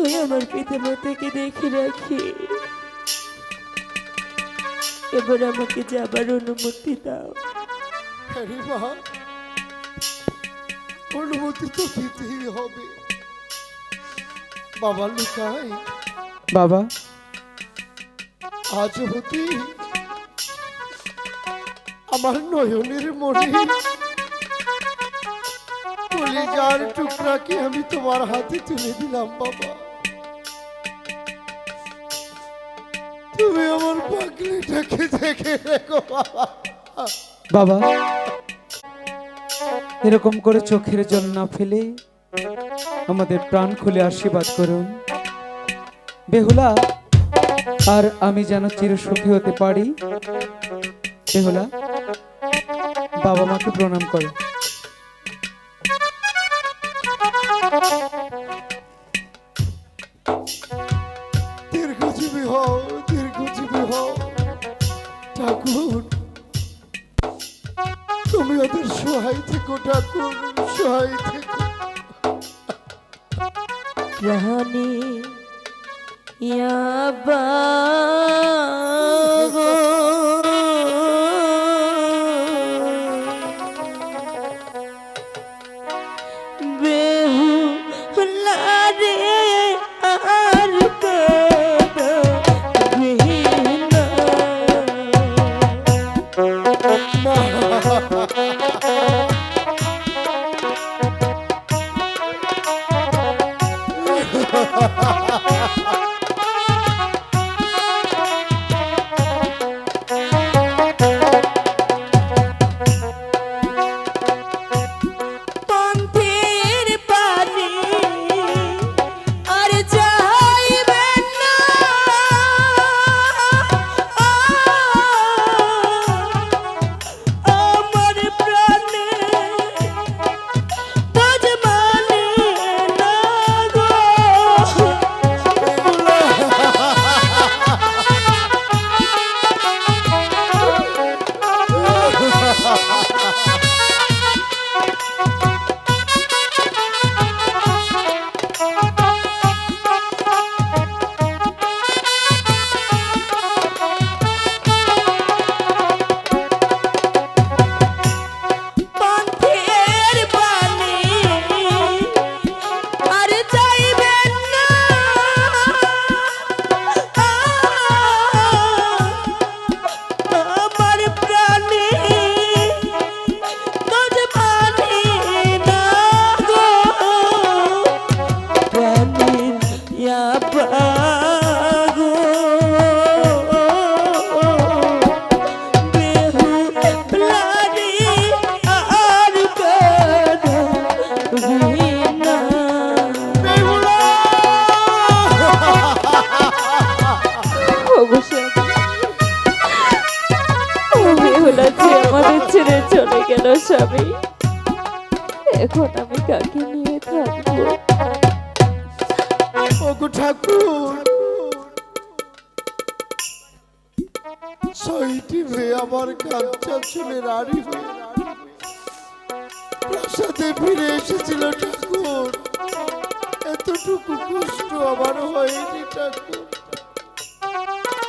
তুই আমার পিতামাতাকে দেখে রাখি। এবার আমাকে যাবার অনুমতি দাও। অনুমতি তো দিতেই হবে। বাবা লুকাই বাবা। আজ হতে আমার নয়নের মনে কলিজার টুকরাকে আমি তোমার হাতে তুলে দিলাম বাবা। তুমি আমার পাগলিটাকে দেখে রেখো বাবা। বাবা এরকম করে চোখের জল না ফেলে আমাদের প্রাণ খুলে আশীর্বাদ করুন। বেহুলা আর আমি যেন চিরসুখী হতে পারি। বেহুলা বাবা মাকে প্রণাম করো। দীর্ঘজীবী হও দীর্ঘজীবী হও ঠাকুর। তুমি ওদের সহায় থেকো ঠাকুর সহায় থেকো। রানী ইয়াবা গেল স্বামী, এখন আমি কাকে নিয়ে থাকব? ঠাকুর, ছয়টি মেয়ে আমার কাঞ্চা রাড়ি হয়ে প্রাসাদে ফিরে এসেছিল ঠাকুর। এতটুকু কষ্ট আমার হয়নি ঠাকুর।